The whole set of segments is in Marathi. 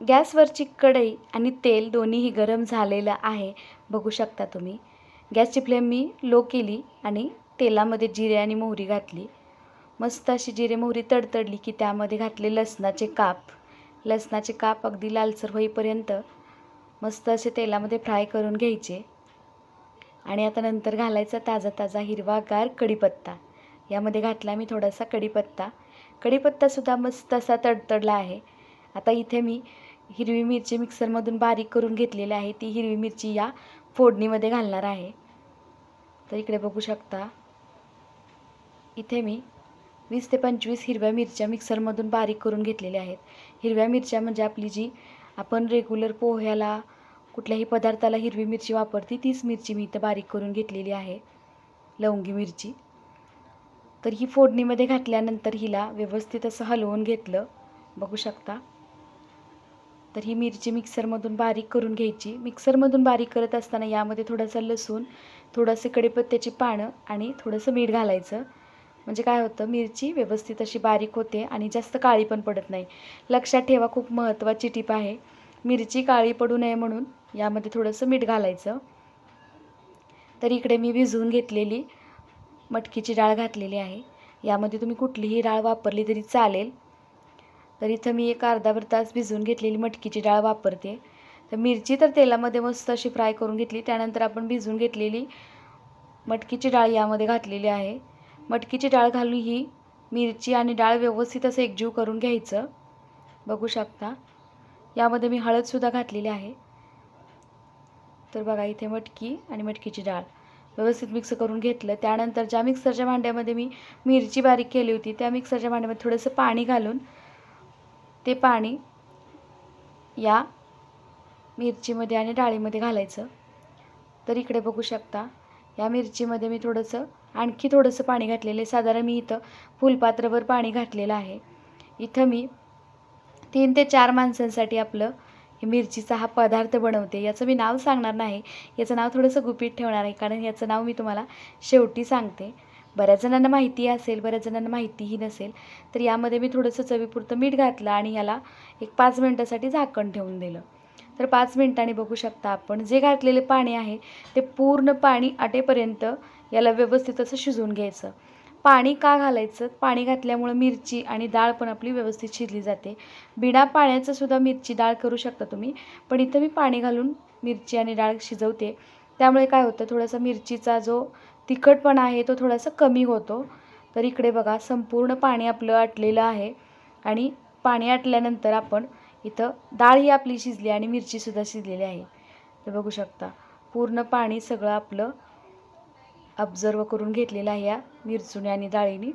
गॅसवरची कढई आणि तेल दोन्हीही गरम झालेलं आहे. बघू शकता तुम्ही. गॅसची फ्लेम मी लो केली आणि तेलामध्ये जिरे आणि मोहरी घातली. मस्त अशी जिरे मोहरी तडतडली की त्यामध्ये घातले लसणाचे काप. लसणाचे काप अगदी लालसर होईपर्यंत मस्त असे तेलामध्ये फ्राय करून घ्यायचे. आणि आता नंतर घालायचा ताजा ताजा हिरवागार कढीपत्ता. यामध्ये घातला मी थोडासा कढीपत्ता. कढीपत्तासुद्धा मस्त असा तडतडला आहे. आता इथे मी हिरवी मिरची मिक्सरमधून बारीक करून घेतलेली आहे. ती हिरवी मिरची या फोडणीमध्ये घालणार आहे. तर इकडे बघू शकता. इथे मी वीस ते पंचवीस हिरव्या मिरच्या मिक्सरमधून बारीक करून घेतलेल्या आहेत. हिरव्या मिरच्या म्हणजे आपली जी आपण रेग्युलर पोह्याला कुठल्याही पदार्थाला हिरवी मिरची वापरते तीच मिरची मी इथं बारीक करून घेतलेली आहे. लवंगी मिरची. तर ही फोडणीमध्ये घातल्यानंतर हिला व्यवस्थित असं हलवून घेतलं. बघू शकता. तर ही मिरची मिक्सरमधून बारीक करून घ्यायची. मिक्सरमधून बारीक करत असताना यामध्ये थोडंसं लसूण थोडंसं कडेपत्त्याची पानं आणि थोडंसं मीठ घालायचं. म्हणजे काय होतं मिरची व्यवस्थित अशी बारीक होते आणि जास्त काळी पण पडत नाही. लक्षात ठेवा खूप महत्त्वाची टीप आहे. मिरची काळी पडू नये म्हणून यामध्ये थोडंसं मीठ घालायचं. तर इकडे मी भिजवून घेतलेली मटकीची डाळ घातलेली आहे. यामध्ये तुम्ही कुठलीही डाळ वापरली तरी चालेल. तर इथं मी एक अर्धाभर तास भिजवून घेतलेली मटकीची डाळ वापरते. तर मिरची तर तेलामध्ये मस्त अशी फ्राय करून घेतली. त्यानंतर आपण भिजवून घेतलेली मटकीची डाळ यामध्ये घातलेली आहे. मटकीची डाळ घालून ही मिरची आणि डाळ व्यवस्थित असं एकजीव करून घ्यायचं. बघू शकता. यामध्ये मी हळदसुद्धा घातलेली आहे. तर बघा इथे मटकी आणि मटकीची डाळ व्यवस्थित मिक्स करून घेतलं. त्यानंतर ज्या मिक्सरच्या भांड्यामध्ये मी मिरची बारीक केली होती त्या मिक्सरच्या भांड्यामध्ये थोडंसं पाणी घालून ते पाणी या मिरचीमध्ये आणि डाळीमध्ये घालायचं. तर इकडे बघू शकता या मिरचीमध्ये मी थोडंसं आणखी थोडंसं पाणी घातलेलं आहे. साधारण मी इथं फुलपात्रभर पाणी घातलेलं आहे. इथं मी तीन ते चार माणसांसाठी आपलं हे मिरचीचा हा पदार्थ बनवते. याचं मी नाव सांगणार नाही. याचं नाव थोडंसं गुपित ठेवणार आहे कारण याचं नाव मी तुम्हाला शेवटी सांगते. बऱ्याच जणांना माहिती असेल बऱ्याच जणांना माहितीही नसेल तर यामध्ये मी थोडंसं चवीपुरतं मीठ घातलं आणि ह्याला एक पाच मिनटासाठी झाकण ठेवून दिलं. तर पाच मिनटांनी बघू शकता आपण जे घातलेले पाणी आहे ते पूर्ण पाणी आटेपर्यंत याला व्यवस्थित असं शिजवून घ्यायचं. पाणी का घालायचं? पाणी घातल्यामुळं मिरची आणि डाळ पण आपली व्यवस्थित शिजली जाते. बिना पाण्याचं सुद्धा मिरची डाळ करू शकता तुम्ही पण इथं मी पाणी घालून मिरची आणि डाळ शिजवते. त्यामुळे काय होतं थोडासा मिरचीचा जो तिखटपणा आहे तो थोडासा कमी होतो. तर इकडे बघा संपूर्ण पाणी आपलं आटलेलं आहे. आणि पाणी आटल्यानंतर आपण इथं डाळ ही आपली शिजली आणि मिरचीसुद्धा शिजलेली आहे. तर बघू शकता पूर्ण पाणी सगळं आपलं ऑब्झर्व करून घेतलेलं आहे या मिरचूने आणि डाळीने.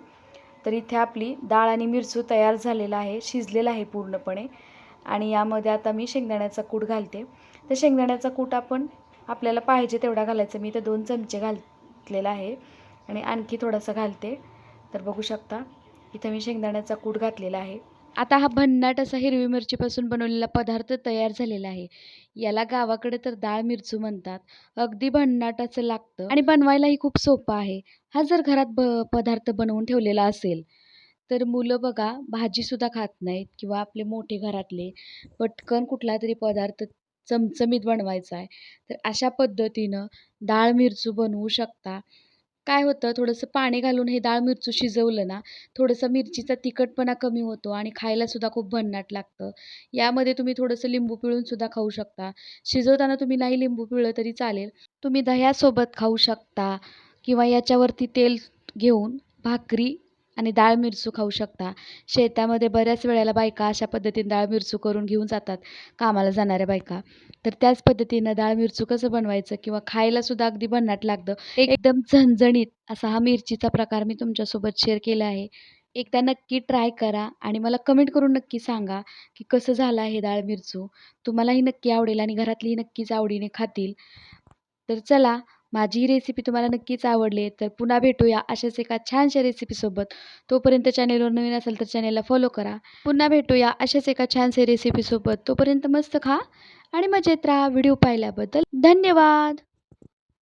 तर इथे आपली डाळ आणि मिरचू तयार झालेला आहे शिजलेला आहे पूर्णपणे. आणि यामध्ये आता मी शेंगदाण्याचा कूट घालते. तर शेंगदाण्याचा कूट आपण आपल्याला पाहिजे तेवढा घालायचा. मी इथं दोन चमचे घातलेला आहे. आणि आणखी थोडासा घालते. तर बघू शकता इथं मी शेंगदाण्याचा कूट घातलेला आहे. आता हा भन्नाट असा हिरवी मिरचीपासून बनवलेला पदार्थ तयार झालेला आहे. याला गावाकडे तर डाळ मिरचू म्हणतात. अगदी भन्नाट असं लागतं. आणि बनवायलाही खूप सोपं आहे. हा जर घरात ब पदार्थ बनवून ठेवलेला असेल तर मुलं बघा भाजीसुद्धा खात नाहीत किंवा आपले मोठे घरातले पटकन कुठला तरी पदार्थ चमचमीत बनवायचा आहे. तर अशा पद्धतीनं डाळ मिरचू बनवू शकता. काय होतं थोडंसं पाणी घालून हे डाळ मिरचू शिजवलं ना थोडंसं मिरचीचा तिखटपणा कमी होतो आणि खायलासुद्धा खूप भन्नाट लागतं. यामध्ये तुम्ही थोडंसं लिंबू पिळूनसुद्धा खाऊ शकता. शिजवताना तुम्ही नाही लिंबू पिळलं तरी चालेल. तुम्ही दह्यासोबत खाऊ शकता किंवा याच्यावरती तेल घेऊन भाकरी आणि डाळ मिरचू खाऊ शकता. शेतामध्ये बऱ्याच वेळेला बायका अशा पद्धतीने डाळ मिरचू करून घेऊन जातात कामाला जाणाऱ्या बायका. तर त्याच पद्धतीनं डाळ मिरचू कसं बनवायचं किंवा खायलासुद्धा अगदी भन्नाट लागतं. एकदम झणझणीत असा हा मिरचीचा प्रकार मी तुमच्यासोबत शेअर केला आहे. एकदा नक्की ट्राय करा आणि मला कमेंट करून नक्की सांगा की कसं झालं आहे डाळ मिरचू. तुम्हालाही नक्की आवडेल आणि घरातलीही नक्कीच आवडीने खातील. तर चला माझी ही रेसिपी तुम्हाला नक्कीच आवडली तर पुन्हा भेटूया अशाच एका छानशा रेसिपीसोबत तोपर्यंत चॅनेलवर नवीन असेल तर चॅनेलला फॉलो करा. पुन्हा भेटूया अशाच एका छानशा रेसिपीसोबत तोपर्यंत मस्त खा आणि मजेत राहा. व्हिडिओ पाहिल्याबद्दल धन्यवाद!